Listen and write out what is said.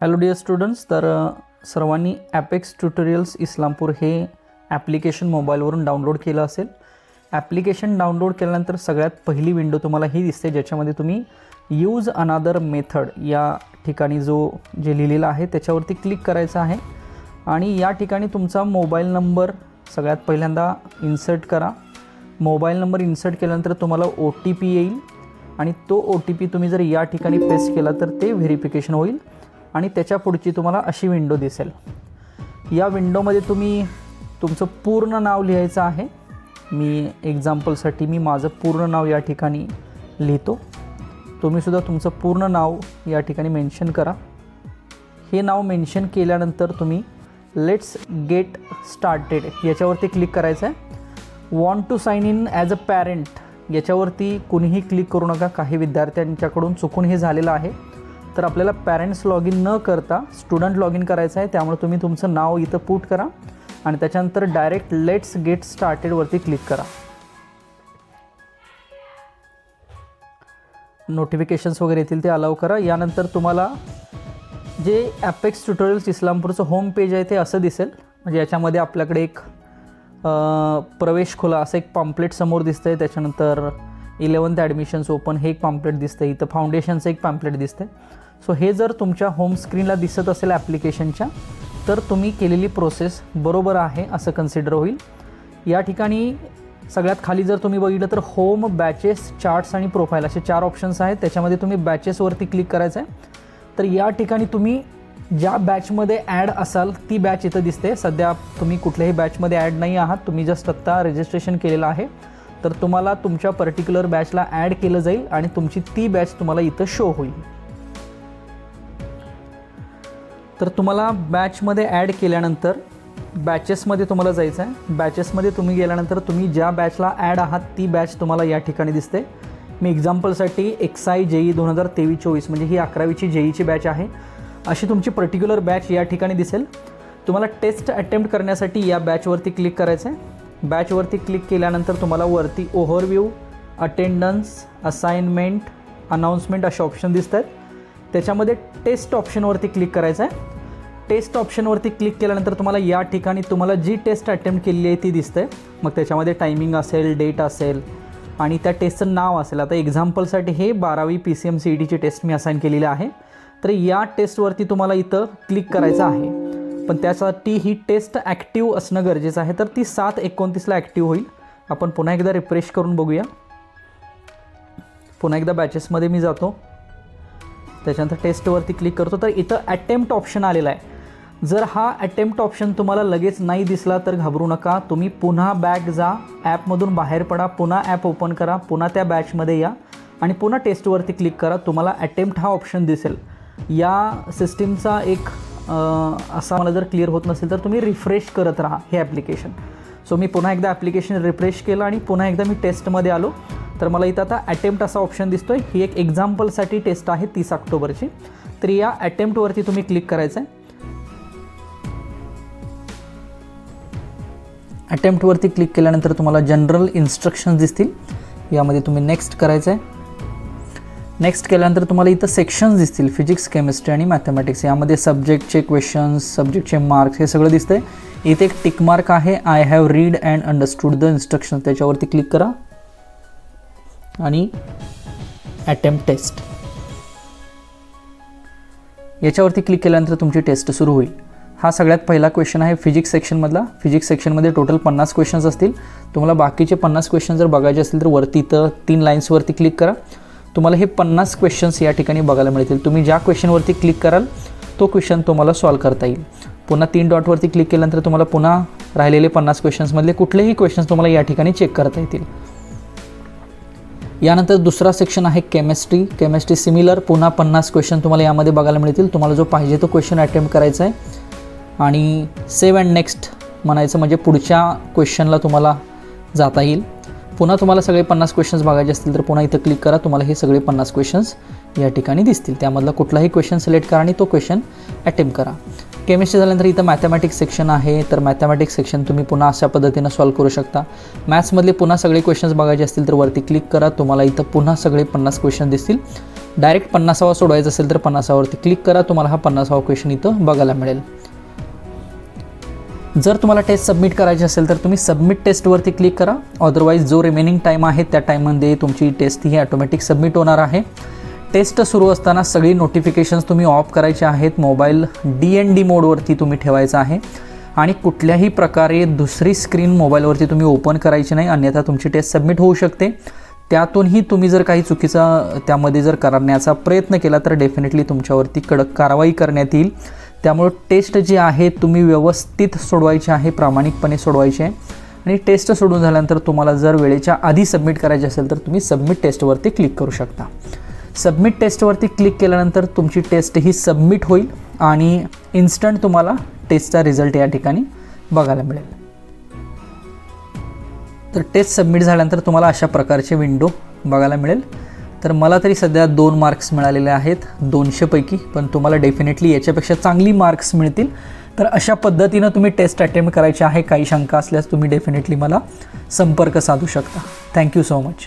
Hello dear students तर सर्वांनी apex tutorials Islampur हे ॲप्लिकेशन मोबाईलवरून डाउनलोड केलं असेल. ॲप्लिकेशन डाउनलोड केल्यानंतर सगळ्यात पहिली विंडो तुम्हाला ही दिसते ज्याच्यामध्ये तुम्ही यूज अनादर मेथड या ठिकाणी जो जे लिहिलेला आहे त्याच्यावरती क्लिक करायचं आहे. आणि या ठिकाणी तुमचा मोबाईल नंबर सगळ्यात पहिल्यांदा इन्सर्ट करा. मोबाईल नंबर इन्सर्ट केल्यानंतर तुम्हाला ओ टी पी येईल. आणि तो ओ टी पी तुम्ही जर या ठिकाणी पेस्ट केला तर ते व्हेरिफिकेशन होईल. आणि त्याच्या पुढची तुम्हाला अशी विंडो दिसेल. या विंडोमध्ये तुम्ही तुमचं पूर्ण नाव लिहायचं आहे. मी एक्झाम्पलसाठी मी माझं पूर्ण नाव या ठिकाणी लिहितो. तुम्हीसुद्धा तुमचं पूर्ण नाव या ठिकाणी मेन्शन करा. हे नाव मेन्शन केल्यानंतर तुम्ही लेट्स गेट स्टार्टेड याच्यावरती क्लिक करायचं आहे want to sign in as a parent याच्यावरती कुणीही क्लिक करू नका. काही विद्यार्थ्यांच्याकडून चुकून हे झालेलं आहे. तर आपल्याला पॅरेंट्स लॉग इन न करता स्टुडंट लॉग इन करायचं आहे. त्यामुळे तुम्ही तुमचं नाव इथं पुट करा आणि त्याच्यानंतर डायरेक्ट लेट्स गेट स्टार्टेडवरती क्लिक करा. नोटिफिकेशन्स वगैरे येतील ते अलाव करा. यानंतर तुम्हाला जे ॲपेक्स ट्युटोरियल्स इस्लामपूरचं होम पेज आहे ते असं दिसेल. म्हणजे याच्यामध्ये आपल्याकडे एक प्रवेश खुला असं एक पॉम्प्लेट समोर दिसतं आहे त्याच्यानंतर इलेवन्थ ॲडमिशन्स ओपन हे एक पॉम्प्लेट दिसतं इथं फाउंडेशनचं एक पॅम्प्लेट दिसतं सो हे जर तुमच्या होम स्क्रीनला दिसत असेल ॲप्लिकेशनच्या तर तुम्ही केलेली प्रोसेस बरोबर आहे असं कन्सिडर होईल. या ठिकाणी सगळ्यात खाली जर तुम्ही बघितलं तर होम बॅचेस चार्ट्स आणि प्रोफाईल असे चार ऑप्शन्स आहेत. त्याच्यामध्ये तुम्ही बॅचेसवरती क्लिक करायचं आहे तर या ठिकाणी तुम्ही ज्या बॅचमध्ये ॲड असाल ती बॅच इथं दिसते. सध्या तुम्ही कुठल्याही बॅचमध्ये ॲड नाही आहात. तुम्ही जस्ट आत्ता रजिस्ट्रेशन केलेलं आहे. तर तुम्हाला तुमच्या पर्टिक्युलर बॅचला ॲड केलं जाईल आणि तुमची ती बॅच तुम्हाला इथं शो होईल. तर तुम्हाला बॅचमध्ये ॲड केल्यानंतर बॅचेसमध्ये तुम्हाला जायचं आहे. बॅचेसमध्ये तुम्ही गेल्यानंतर तुम्ही ज्या बॅचला ॲड आहात ती बॅच तुम्हाला या ठिकाणी दिसते. मी एक्झाम्पलसाठी एक्स आय जेई दोन हजार तेवीस चोवीस म्हणजे ही अकरावीची जेईची बॅच आहे. अशी तुमची पर्टिक्युलर बॅच या ठिकाणी दिसेल. तुम्हाला टेस्ट अटेम्प्ट करण्यासाठी या बॅचवरती क्लिक करायचं आहे बॅचवरती क्लिक केल्यानंतर तुम्हाला वरती ओव्हरव्ह्यू अटेंडन्स असाइनमेंट अनाऊन्समेंट असे ऑप्शन दिसत आहेत त्याच्यामध्ये टेस्ट ऑप्शनवरती क्लिक करायचं आहे टेस्ट ऑप्शनवरती क्लिक केल्यानंतर तुम्हाला या ठिकाणी तुम्हाला जी टेस्ट अटेम्प्ट केलेली आहे ती दिसते मग त्याच्यामध्ये टायमिंग असेल डेट असेल आणि त्या टेस्टचं नाव असेल. आता एक्झाम्पलसाठी हे बारावी P C M C E टीची टेस्ट मी असाईन केलेली आहे. तर या टेस्टवरती तुम्हाला इथं क्लिक करायचं आहे. पण त्यासाठी ही टेस्ट ॲक्टिव्ह असणं गरजेचं आहे. तर ती सात एकोणतीसला ॲक्टिव्ह होईल. आपण पुन्हा एकदा रिफ्रेश करून बघूया. पुन्हा एकदा बॅचेसमध्ये मी जातो. त्याच्यानंतर टेस्टवरती क्लिक करतो. तर इथं अटेम्प्ट ऑप्शन आलेला आहे. जर हा अटेम्प्ट ऑप्शन तुम्हाला लगेच नाही दिसला तर घाबरू नका. तुम्ही पुन्हा बॅग जा. ॲपमधून बाहेर पडा. पुन्हा ॲप ओपन करा. पुन्हा त्या बॅचमध्ये या. आणि पुन्हा टेस्टवरती क्लिक करा. तुम्हाला अटेम्प्ट हा ऑप्शन दिसेल. या सिस्टीमचा एक असा मला जर क्लिअर होत नसेल तर तुम्ही रिफ्रेश करत राहा हे ॲप्लिकेशन सो मी पुन्हा एकदा ॲप्लिकेशन रिफ्रेश केलं आणि पुन्हा एकदा मी टेस्टमध्ये आलो. तर मला इथं आता अटेम्प्ट असा ऑप्शन दिसतो आहे ही एक एक्झाम्पलसाठी टेस्ट आहे तीस ऑक्टोबरची. तर या अटेम्प्टवरती तुम्ही क्लिक करायचं आहे अटेम्प्टवरती क्लिक केल्यानंतर तुम्हाला जनरल इन्स्ट्रक्शन्स दिसतील. यामध्ये तुम्ही नेक्स्ट करायचं आहे नेक्स्ट केल्यानंतर तुम्हाला इथं सेक्शन्स दिसतील. फिजिक्स केमिस्ट्री आणि मॅथमॅटिक्स यामध्ये सब्जेक्टचे क्वेश्चन्स सब्जेक्टचे मार्क्स हे सगळं दिसतंय. इथे एक टिक मार्क आहे. I have read and understood the instruction त्याच्यावरती क्लिक करा. आणि अटेम्प्ट टेस्ट याच्यावरती क्लिक केल्यानंतर तुमची टेस्ट सुरू होईल. हा सगळ्यात पहिला क्वेश्चन आहे फिजिक्स सेक्शनमधला फिजिक्स सेक्शनमध्ये टोटल पन्नास क्वेश्चन्स असतील. तुम्हाला बाकीचे पन्नास क्वेश्चन जर बघायचे असतील तर वरती इथं तीन लाईन्सवरती क्लिक करा. तुम्हाला हे पन्नास क्वेश्चन्स या ठिकाणी बघायला मिळतील. तुम्ही ज्या क्वेश्चनवरती क्लिक कराल तो क्वेश्चन तुम्हाला सॉल्व करता येईल. पुन्हा तीन डॉटवरती क्लिक केल्यानंतर तुम्हाला पुन्हा राहिलेले पन्नास क्वेश्चन्समधले कुठलेही क्वेश्चन्स तुम्हाला या ठिकाणी चेक करता येतील. यानंतर दुसरा सेक्शन आहे केमिस्ट्री केमिस्ट्री सिमिलर पुन्हा पन्नास क्वेश्चन तुम्हाला यामध्ये बघायला मिळतील. तुम्हाला जो पाहिजे तो क्वेश्चन अटेम्प्ट करायचा आहे. आणि सेव अँड नेक्स्ट म्हणायचं म्हणजे पुढच्या क्वेश्चनला तुम्हाला जाता येईल. पुन्हा तुम्हाला सगळे पन्नास क्वेश्चन्स बघायचे असतील तर पुन्हा इथं क्लिक करा. तुम्हाला हे सगळे पन्नास क्वेश्चन्स या ठिकाणी दिसतील. त्यामधला कुठलाही क्वेश्चन सिलेक्ट करा आणि तो क्वेश्चन अटेम्प्ट करा. केमिस्ट्री झाल्यानंतर इथं मॅथमॅटिक्स सेक्शन आहे. तर मॅथमॅटिक्स सेक्शन तुम्ही पुन्हा अशा पद्धतीनं सॉल्व करू शकता. मॅथ्समधले पुन्हा सगळे क्वेश्चन्स बघायचे असतील तर वरती क्लिक करा. तुम्हाला इथं पुन्हा सगळे पन्नास क्वेश्चन दिसतील. डायरेक्ट पन्नासावा सोडवायचा असेल तर पन्नासावरती क्लिक करा. तुम्हाला हा पन्नासावा क्वेश्चन इथं बघायला मिळेल. जर तुम्हाला टेस्ट सबमिट करायची असेल तर तुम्ही सबमिट टेस्टवरती क्लिक करा. अदरवाईज जो रिमेनिंग टाईम आहे त्या टाईममध्ये तुमची टेस्ट ही ॲटोमॅटिक सबमिट होणार आहे. टेस्ट सुरू असताना सगळी नोटिफिकेशन्स तुम्ही ऑफ करायचे आहेत. मोबाईल डी एन डी मोडवरती तुम्ही ठेवायचा आहे. आणि कुठल्याही प्रकारे दुसरी स्क्रीन मोबाईलवरती तुम्ही ओपन करायची नाही अन्यथा तुमची टेस्ट सबमिट होऊ शकते. त्यातूनही तुम्ही जर काही चुकीचा त्यामध्ये जर करण्याचा प्रयत्न केला तर डेफिनेटली तुमच्यावरती कडक कारवाई करण्यात येईल. त्यामुळं टेस्ट जी आहे तुम्ही व्यवस्थित सोडवायची आहे प्रामाणिकपणे सोडवायची आहे. आणि टेस्ट सोडून झाल्यानंतर तुम्हाला जर वेळेच्या आधी सबमिट करायची असेल तर तुम्ही सबमिट टेस्टवरती क्लिक करू शकता. सबमिट टेस्टवरती क्लिक केल्यानंतर तुमची टेस्ट ही सबमिट होईल आणि इन्स्टंट तुम्हाला टेस्टचा रिझल्ट या ठिकाणी बघायला मिळेल. तर टेस्ट सबमिट झाल्यानंतर तुम्हाला अशा प्रकारचे विंडो बघायला मिळेल. तर मला तरी सध्या दोन मार्क्स मिळालेले आहेत दोनशेपैकी पण तुम्हाला डेफिनेटली याच्यापेक्षा चांगली मार्क्स मिळतील. तर अशा पद्धतीनं तुम्ही टेस्ट अटेम्प्ट करायची आहे काही शंका असल्यास तुम्ही डेफिनेटली मला संपर्क साधू शकता. Thank you so much